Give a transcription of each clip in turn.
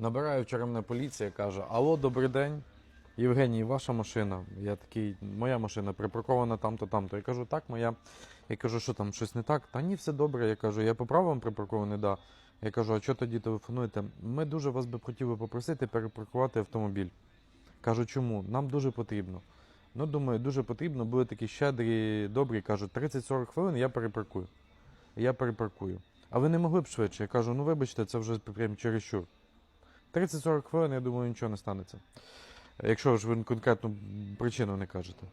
Набирає вчора поліція, каже: Алло, добрий день. Євгеній, ваша машина. Я такий, моя машина припаркована там-то, там-то. Я кажу, так, моя. Я кажу, що там щось не так? Та ні, все добре. Я кажу, я по правилам припаркований, да. Я кажу, а що тоді телефонуєте? Ми дуже вас би хотіли попросити перепаркувати автомобіль. Кажу, чому? Нам дуже потрібно. Ну, думаю, дуже потрібно, були такі щедрі, добрі, кажуть, 30-40 хвилин я перепаркую. Я перепаркую. А ви не могли б швидше? Я кажу, ну вибачте, це вже прям чересчур. 30-40 хвилин, я думаю, нічого не станеться. Якщо ж ви конкретну причину не кажете.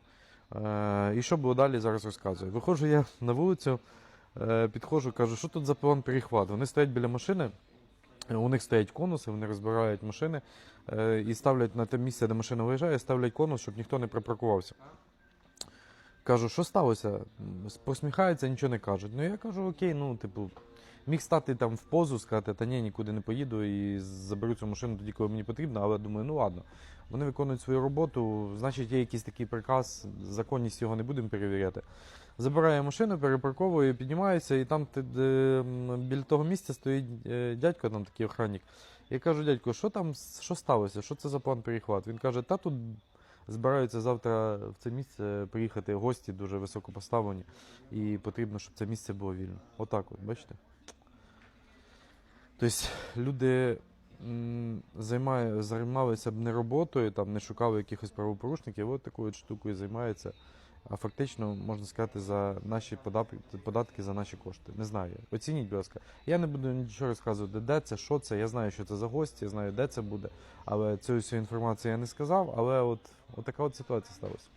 Е, і що було далі, зараз розказую. Виходжу я на вулицю, е, підходжу, кажу, що тут за план перехват? Вони стоять біля машини, у них стоять конуси, вони розбирають машини е, і ставлять на те місце, де машина виїжджає, ставлять конус, щоб ніхто не припаркувався. Кажу, що сталося? Посміхаються, нічого не кажуть. Ну я кажу, окей, ну, типу, міг стати там в позу, сказати, та ні, нікуди не поїду і заберу цю машину тоді, коли мені потрібно, але думаю, ну ладно. Вони виконують свою роботу, значить, є якийсь такий приказ, законність його не будемо перевіряти. Забираю машину, перепарковую, піднімаюся, і там де, біля того місця стоїть е, дядько, там такий охранник. Я кажу, дядько, що там що сталося? Що це за план перехват? Він каже, та тут збираються завтра в це місце приїхати гості дуже високо поставлені, і потрібно, щоб це місце було вільно. Отак, от, бачите? Тобто люди займалися б не роботою, там, не шукали якихось правопорушників, от такою штукою займаються. А фактично, можна сказати, за наші податки, податки за наші кошти. Не знаю. Оцініть, будь ласка. Я не буду нічого розказувати, де це, що це. Я знаю, що це за гості, я знаю, де це буде. Але цю всю інформацію я не сказав. Але от, от така от ситуація сталася.